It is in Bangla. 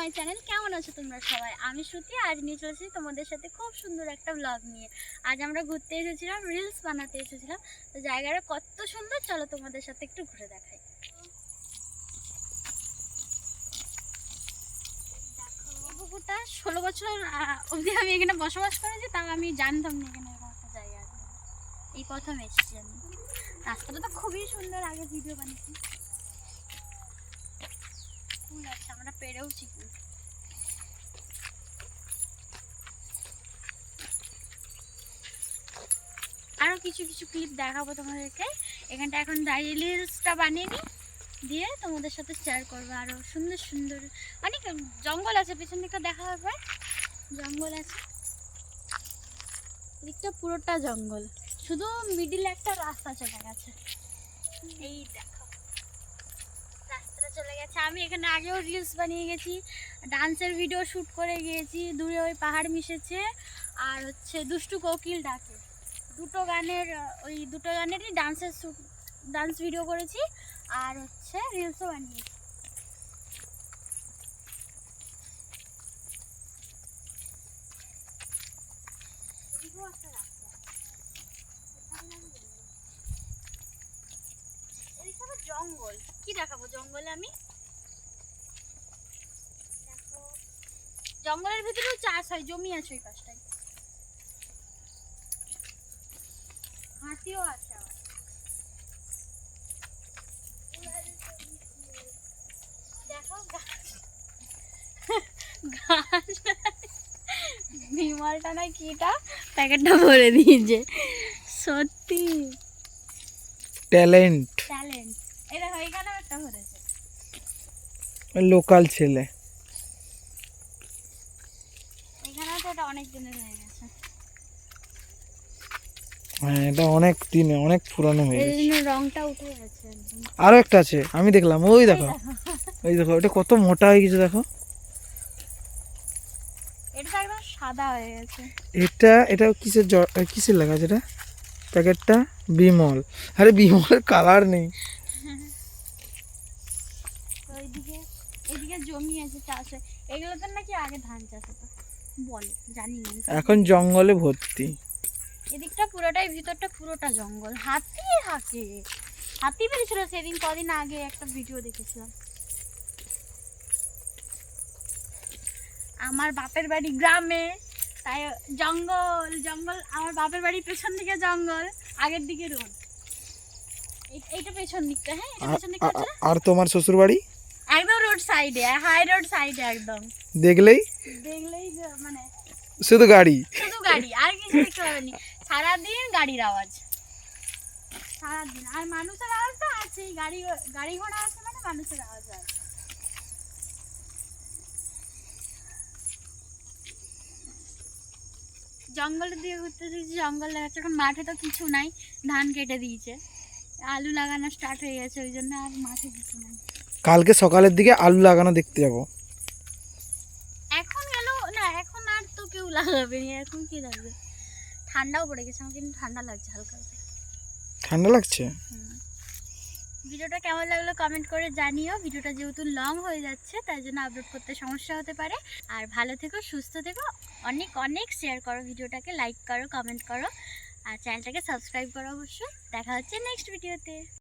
মাই চ্যানেল কেমন আছো তোমরা সবাই? আমি শ্রুতি আজ নিয়ে চলেছি তোমাদের সাথে খুব সুন্দর একটা ব্লগ নিয়ে। আজ আমরা ঘুরতে এসেছিলাম রিলস বানাতে এসেছিলাম। তো জায়গাটা কত সুন্দর চলো তোমাদের সাথে একটু ঘুরে দেখাই। দেখো, পুকুরটা ষোলো বছর অবধি আমি এখানে বসবাস করেছি তাও আমি জানতাম না এখানে এরকম একটা জায়গা এই প্রথম এসেছি আমি। রাস্তাটা তো খুবই সুন্দর আগে ভিডিও বানিয়েছি। আছে, আমরা পেরেওছি আরও কিছু কিছু ক্লিপ দেখাবো তোমাদেরকে। এখানটা এখন দাঁড়িয়ে রিলসটা বানিয়ে নিই, দিয়ে তোমাদের সাথে শেয়ার করব আরও সুন্দর সুন্দর। অনেক জঙ্গল আছে, পেছন দিকটা দেখা হবে। জঙ্গল আছে। দিকটা পুরোটা জঙ্গল। শুধু মিডিল একটা রাস্তা চলে গেছে। এই দেখো। রাস্তাটা চলে গেছে। আমি এখানে আগেও রিলস বানিয়ে গেছি ডান্সের ভিডিও শ্যুট করে গিয়েছি, দূরে ওই পাহাড় মিশেছে, আর হচ্ছে দুষ্টু কোকিল ডাকে। দুটো গানের, ওই দুটো গানেরই ডান্সের শ্যুট ডান্স ভিডিও করেছি, আর হচ্ছে রিলসও বানিয়েছি। জঙ্গল। কি দেখাবো? জঙ্গলে আমি? জঙ্গলের ভিতরেও চাষ হয় জমি আছে ওই পাশটায়। হাতিও আছে দেখো বিমলটা না কিটা? প্যাকেটটা ভরে দিয়েছে। সত্যি। ট্যালেন্ট। ট্যালেন্ট। এখানেও একটা ভরেছে লোকাল ছেলে। এখানেও তো এটা অনেক দিনের হয়ে গেছে। হ্যাঁ এটা অনেক দিনে অনেক পুরানো হয়ে গেছে। রংটা উঠে গেছে আরও একটা আছে আমি দেখলাম ওই দেখো। ওই দেখো। এটা কত মোটা হয়ে গেছে দেখো। এটা একদম সাদা হয়ে গেছে। এটা এটা কিসের কিসের লেখা আছে এটা? প্যাকেটটা? বিমল। আরে বিমলের কালার নেই। তো এইদিকে এইদিকে জমি আছে চাষ হয়। এগুলোতে নাকি আগে ধান চাষ হতো। বলে জানি না। এখন জঙ্গলে ভর্তি। এদিকটা পুরোটাই ভিতরটা পুরোটা জঙ্গল। হাতি হাতি বেরিয়েছিল সেদিন কদিন আগে একটা ভিডিও দেখেছিলাম। আমার বাপের বাড়ি গ্রামে তাই জঙ্গল জঙ্গল আমার বাপের বাড়ির পেছন দিকে জঙ্গল আগের দিকে রোড। এইটা পেছন দিকটা হ্যাঁ? আর তোমার শ্বশুর বাড়ি রোড সাইডে হাই রোড সাইডে একদম। দেখলেই? দেখলেই মানে শুধু গাড়ি? শুধু গাড়ি আর কিছু দেখতে পাবেনি সারাদিন গাড়ির আওয়াজ। সারাদিন। আর মানুষের আওয়াজ তো আছেই। গাড়ি গাড়ি ঘোড়া আছে মানে মানুষের আওয়াজ আছে জঙ্গলের দিকে ঘুরতে দিয়েছি জঙ্গল দেখাচ্ছে এখন মাঠে তো কিছু নাই। ধান কেটে দিয়েছে। আলু লাগানো স্টার্ট হয়ে গেছে ওই জন্য আর মাঠে কিছু নাই। কালকে সকালের দিকে আলু লাগানো দেখতে যাব। এখন গেল না এখন আর তো কেউ লাগাবে না এখন কি লাগবে? ঠান্ডাও পড়ে গেছে আমার কিন্তু ঠান্ডা লাগছে হালকা। ঠান্ডা লাগছে। ভিডিওটা কেমন লাগল কমেন্ট করে জানিও। ভিডিওটা যেহেতু লং হয়ে যাচ্ছে তাই জন্য আপলোড করতে সমস্যা হতে পারে। আর ভালো থেকো সুস্থ থেকো। অনেক অনেক শেয়ার করো ভিডিওটাকে লাইক করো কমেন্ট করো। আর চ্যানেলটাকে সাবস্ক্রাইব করো অবশ্যই। দেখা হচ্ছে নেক্সট ভিডিওতে